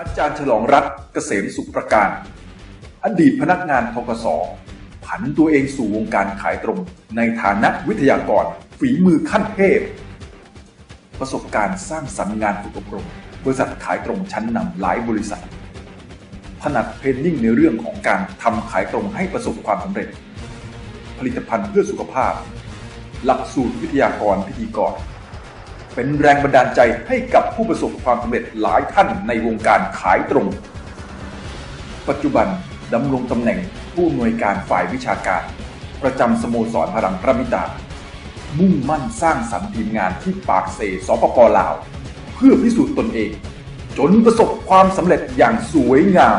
อาจารย์ฉลองรัตน์เกษมสุขประการ อดีตพนักงานทกสผันตัวเองสู่วงการขายตรงในฐานะวิทยากรฝีมือขั้นเทพ ประสบการณ์สร้างสรรค์งานฝึกอบรมบริษัทขายตรงชั้นนำหลายบริษัท ถนัดเทรนนิ่งในเรื่องของการทำขายตรงให้ประสบความสำเร็จ ผลิตภัณฑ์เพื่อสุขภาพ หลักสูตรวิทยากรพิธีกร เป็นแรงบันดาลใจให้กับผู้ประสบความสำเร็จหลายท่านในวงการขายตรง ปัจจุบันดำรงตำแหน่งผู้อำนวยการฝ่ายวิชาการ ประจำสโมสรพลังพระมิตามุ่งมั่นสร้างสรรค์ทีมงานที่ปากเซสปปลาว เพื่อพิสูจน์ตนเอง จนประสบความสำเร็จอย่างสวยงาม